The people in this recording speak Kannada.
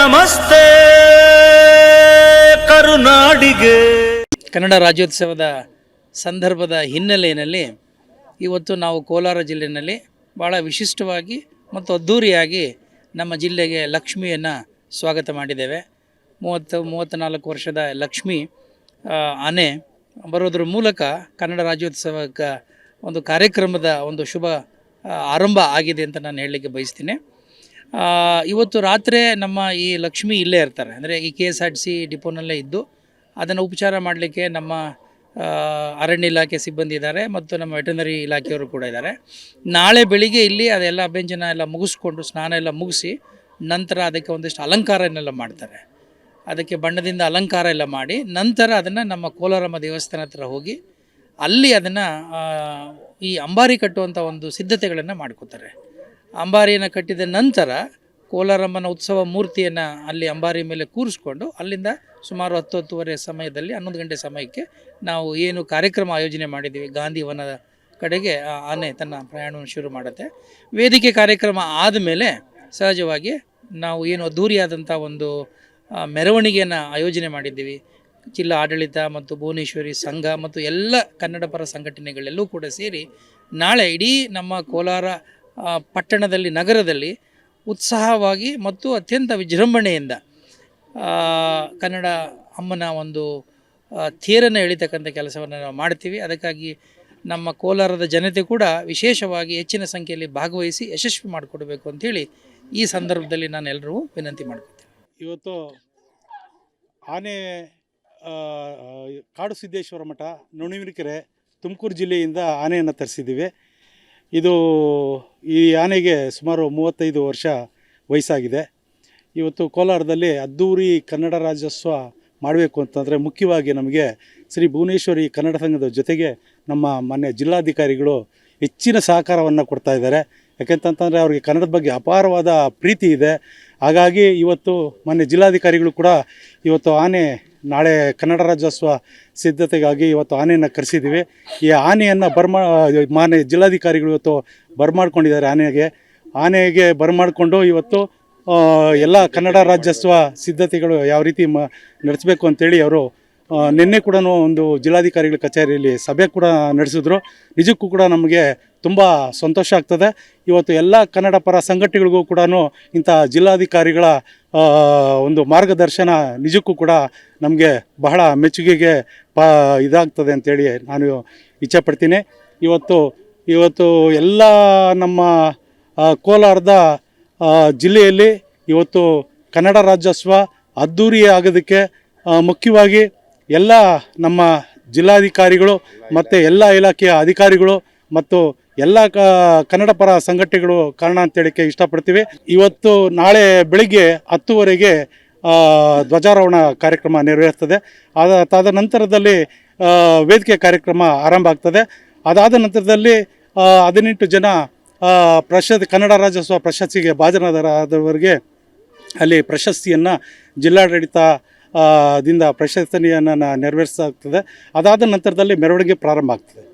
ನಮಸ್ತೆ, ಕರುನಾಡಿಗೆ. ಕನ್ನಡ ರಾಜ್ಯೋತ್ಸವದ ಸಂದರ್ಭದ ಹಿನ್ನೆಲೆಯಲ್ಲಿ ಇವತ್ತು ನಾವು ಕೋಲಾರ ಜಿಲ್ಲೆಯಲ್ಲಿ ಭಾಳ ವಿಶಿಷ್ಟವಾಗಿ ಮತ್ತು ಅದ್ಧೂರಿಯಾಗಿ ನಮ್ಮ ಜಿಲ್ಲೆಗೆ ಲಕ್ಷ್ಮಿಯನ್ನು ಸ್ವಾಗತ ಮಾಡಿದ್ದೇವೆ. ಮೂವತ್ತು, ಮೂವತ್ತ್ನಾಲ್ಕು ವರ್ಷದ ಲಕ್ಷ್ಮಿ ಆನೆ ಬರೋದ್ರ ಮೂಲಕ ಕನ್ನಡ ರಾಜ್ಯೋತ್ಸವಕ್ಕೆ ಒಂದು ಕಾರ್ಯಕ್ರಮದ ಒಂದು ಶುಭ ಆರಂಭ ಆಗಿದೆ ಅಂತ ನಾನು ಹೇಳಲಿಕ್ಕೆ ಬಯಸ್ತೀನಿ. ಇವತ್ತು ರಾತ್ರಿ ನಮ್ಮ ಈ ಲಕ್ಷ್ಮಿ ಇಲ್ಲೇ ಇರ್ತಾರೆ. ಅಂದರೆ ಈ K S R T C ಡಿಪೋನಲ್ಲೇ ಇದ್ದು ಅದನ್ನು ಉಪಚಾರ ಮಾಡಲಿಕ್ಕೆ ನಮ್ಮ ಅರಣ್ಯ ಇಲಾಖೆ ಸಿಬ್ಬಂದಿ ಇದ್ದಾರೆ ಮತ್ತು ನಮ್ಮ ವೆಟನರಿ ಇಲಾಖೆಯವರು ಕೂಡ ಇದ್ದಾರೆ. ನಾಳೆ ಬೆಳಿಗ್ಗೆ ಇಲ್ಲಿ ಅದೆಲ್ಲ ಅಭ್ಯಂಜನ ಎಲ್ಲ ಮುಗಿಸ್ಕೊಂಡು, ಸ್ನಾನ ಎಲ್ಲ ಮುಗಿಸಿ ನಂತರ ಅದಕ್ಕೆ ಒಂದಿಷ್ಟು ಅಲಂಕಾರನೆಲ್ಲ ಮಾಡ್ತಾರೆ. ಅದಕ್ಕೆ ಬಣ್ಣದಿಂದ ಅಲಂಕಾರ ಎಲ್ಲ ಮಾಡಿ ನಂತರ ಅದನ್ನು ನಮ್ಮ ಕೋಲಾರಮ್ಮ ದೇವಸ್ಥಾನ ಹತ್ರ ಹೋಗಿ ಅಲ್ಲಿ ಅದನ್ನು ಈ ಅಂಬಾರಿ ಕಟ್ಟುವಂಥ ಒಂದು ಸಿದ್ಧತೆಗಳನ್ನು ಮಾಡ್ಕೋತಾರೆ. ಅಂಬಾರಿಯನ್ನು ಕಟ್ಟಿದ ನಂತರ ಕೋಲಾರಮ್ಮನ ಉತ್ಸವ ಮೂರ್ತಿಯನ್ನು ಅಲ್ಲಿ ಅಂಬಾರಿ ಮೇಲೆ ಕೂರಿಸ್ಕೊಂಡು ಅಲ್ಲಿಂದ ಸುಮಾರು ಹತ್ತು ಹತ್ತುವರೆ ಸಮಯದಲ್ಲಿ, ಹನ್ನೊಂದು ಗಂಟೆ ಸಮಯಕ್ಕೆ ನಾವು ಏನು ಕಾರ್ಯಕ್ರಮ ಆಯೋಜನೆ ಮಾಡಿದ್ದೀವಿ. ಗಾಂಧಿ ವನದ ಕಡೆಗೆ ಆನೆ ತನ್ನ ಪ್ರಯಾಣವನ್ನು ಶುರು ಮಾಡುತ್ತೆ. ವೇದಿಕೆ ಕಾರ್ಯಕ್ರಮ ಆದಮೇಲೆ ಸಹಜವಾಗಿ ನಾವು ಏನು ಅದ್ಧೂರಿಯಾದಂಥ ಒಂದು ಮೆರವಣಿಗೆಯನ್ನು ಆಯೋಜನೆ ಮಾಡಿದ್ದೀವಿ. ಜಿಲ್ಲಾ ಆಡಳಿತ ಮತ್ತು ಭುವನೇಶ್ವರಿ ಸಂಘ ಮತ್ತು ಎಲ್ಲ ಕನ್ನಡ ಪರ ಸಂಘಟನೆಗಳೆಲ್ಲೂ ಕೂಡ ಸೇರಿ ನಾಳೆ ಇಡೀ ನಮ್ಮ ಕೋಲಾರ ಪಟ್ಟಣದಲ್ಲಿ, ನಗರದಲ್ಲಿ ಉತ್ಸಾಹವಾಗಿ ಮತ್ತು ಅತ್ಯಂತ ವಿಜೃಂಭಣೆಯಿಂದ ಕನ್ನಡ ಅಮ್ಮನ ಒಂದು ತೇರನ್ನು ಎಳಿತಕ್ಕಂಥ ಕೆಲಸವನ್ನು ನಾವು ಮಾಡ್ತೀವಿ. ಅದಕ್ಕಾಗಿ ನಮ್ಮ ಕೋಲಾರದ ಜನತೆ ಕೂಡ ವಿಶೇಷವಾಗಿ ಹೆಚ್ಚಿನ ಸಂಖ್ಯೆಯಲ್ಲಿ ಭಾಗವಹಿಸಿ ಯಶಸ್ವಿ ಮಾಡಿಕೊಡ್ಬೇಕು ಅಂಥೇಳಿ ಈ ಸಂದರ್ಭದಲ್ಲಿ ನಾನು ಎಲ್ಲರಿಗೂ ವಿನಂತಿ ಮಾಡ್ಕೊತೀನಿ ಇವತ್ತು ಆನೆ ಕಾಡು ಸಿದ್ದೇಶ್ವರ ಮಠ, ನುಣಿವಿನಕೆರೆ, ತುಮಕೂರು ಜಿಲ್ಲೆಯಿಂದ ಆನೆಯನ್ನು ತರಿಸಿದ್ದೀವಿ. ಇದು ಈ ಆನೆಗೆ ಸುಮಾರು ಮೂವತ್ತೈದು ವರ್ಷ ವಯಸ್ಸಾಗಿದೆ. ಇವತ್ತು ಕೋಲಾರದಲ್ಲಿ ಅದ್ದೂರಿ ಕನ್ನಡ ರಾಜ್ಯೋತ್ಸವ ಮಾಡಬೇಕು ಅಂತಂದರೆ ಮುಖ್ಯವಾಗಿ ನಮಗೆ ಶ್ರೀ ಭುವನೇಶ್ವರಿ ಕನ್ನಡ ಸಂಘದ ಜೊತೆಗೆ ನಮ್ಮ ಮಾನ್ಯ ಜಿಲ್ಲಾಧಿಕಾರಿಗಳು ಹೆಚ್ಚಿನ ಸಹಕಾರವನ್ನು ಕೊಡ್ತಾ ಇದ್ದಾರೆ. ಯಾಕೆಂತಂತಂದರೆ ಅವರಿಗೆ ಕನ್ನಡದ ಬಗ್ಗೆ ಅಪಾರವಾದ ಪ್ರೀತಿ ಇದೆ. ಹಾಗಾಗಿ ಇವತ್ತು ಮಾನ್ಯ ಜಿಲ್ಲಾಧಿಕಾರಿಗಳು ಕೂಡ ಇವತ್ತು ಆನೆ ನಾಳೆ ಕನ್ನಡ ರಾಜ್ಯೋತ್ಸವ ಸಿದ್ಧತೆಗಾಗಿ ಇವತ್ತು ಆನೆಯನ್ನು ಕರೆಸಿದ್ದೀವಿ. ಈ ಆನೆಯನ್ನು ಬರ್ಮಾ ಮಾನ್ಯ ಜಿಲ್ಲಾಧಿಕಾರಿಗಳು ಇವತ್ತು ಬರ್ಮಾಡ್ಕೊಂಡಿದ್ದಾರೆ ಆನೆಗೆ. ಆನೆಗೆ ಬರ್ಮಾಡಿಕೊಂಡು ಇವತ್ತು ಎಲ್ಲ ಕನ್ನಡ ರಾಜ್ಯೋತ್ಸವ ಸಿದ್ಧತೆಗಳು ಯಾವ ರೀತಿ ಮ, ನಡೆಸಬೇಕು ಅಂತೇಳಿ ಅವರು ನಿನ್ನೆ ಕೂಡ ಒಂದು ಜಿಲ್ಲಾಧಿಕಾರಿಗಳ ಕಚೇರಿಯಲ್ಲಿ ಸಭೆ ಕೂಡ ನಡೆಸಿದ್ರು. ನಿಜಕ್ಕೂ ಕೂಡ ನಮಗೆ ತುಂಬ ಸಂತೋಷ ಆಗ್ತದೆ. ಇವತ್ತು ಎಲ್ಲ ಕನ್ನಡ ಪರ ಸಂಘಟನೆಗಳಿಗೂ ಕೂಡ ಇಂಥ ಜಿಲ್ಲಾಧಿಕಾರಿಗಳ ಒಂದು ಮಾರ್ಗದರ್ಶನ ನಿಜಕ್ಕೂ ಕೂಡ ನಮಗೆ ಬಹಳ ಮೆಚ್ಚುಗೆಗೆ ಪ, ಇದಾಗ್ತದೆ ಅಂತೇಳಿ ನಾನು ಇಚ್ಛೆಪಡ್ತೀನಿ. ಇವತ್ತು ಇವತ್ತು ಎಲ್ಲ ನಮ್ಮ ಕೋಲಾರದ ಜಿಲ್ಲೆಯಲ್ಲಿ ಇವತ್ತು ಕನ್ನಡ ರಾಜ್ಯೋತ್ಸವ ಅದ್ಧೂರಿ ಆಗೋದಕ್ಕೆ ಮುಖ್ಯವಾಗಿ ಎಲ್ಲ ನಮ್ಮ ಜಿಲ್ಲಾಧಿಕಾರಿಗಳು ಮತ್ತು ಎಲ್ಲ ಇಲಾಖೆಯ ಅಧಿಕಾರಿಗಳು ಮತ್ತು ಎಲ್ಲ ಕನ್ನಡ ಪರ ಸಂಘಟನೆಗಳು ಕಾರಣ ಅಂತ ಹೇಳಿಕೆ ಇಷ್ಟಪಡ್ತೀವಿ. ಇವತ್ತು ನಾಳೆ ಬೆಳಿಗ್ಗೆ ಹತ್ತುವರೆಗೆ ಧ್ವಜಾರೋಹಣ ಕಾರ್ಯಕ್ರಮ ನೆರವೇರ್ತದೆ. ಅದ ತದ ನಂತರದಲ್ಲಿ ವೇದಿಕೆ ಕಾರ್ಯಕ್ರಮ ಆರಂಭ ಆಗ್ತದೆ. ಅದಾದ ನಂತರದಲ್ಲಿ ಹದಿನೆಂಟು ಜನ ಪ್ರಶಸ್ತಿ, ಕನ್ನಡ ರಾಜ್ಯೋತ್ಸವ ಪ್ರಶಸ್ತಿಗೆ ಭಾಜನರಾದವರಿಗೆ ಅಲ್ಲಿ ಪ್ರಶಸ್ತಿಯನ್ನು ಜಿಲ್ಲಾಡಳಿತ ದಿಂದ ಪ್ರಶಸ್ತನೆಯನ್ನು ನೆರವೇರಿಸಲಾಗ್ತದೆ. ಅದಾದ ನಂತರದಲ್ಲಿ ಮೆರವಣಿಗೆ ಪ್ರಾರಂಭ ಆಗ್ತದೆ.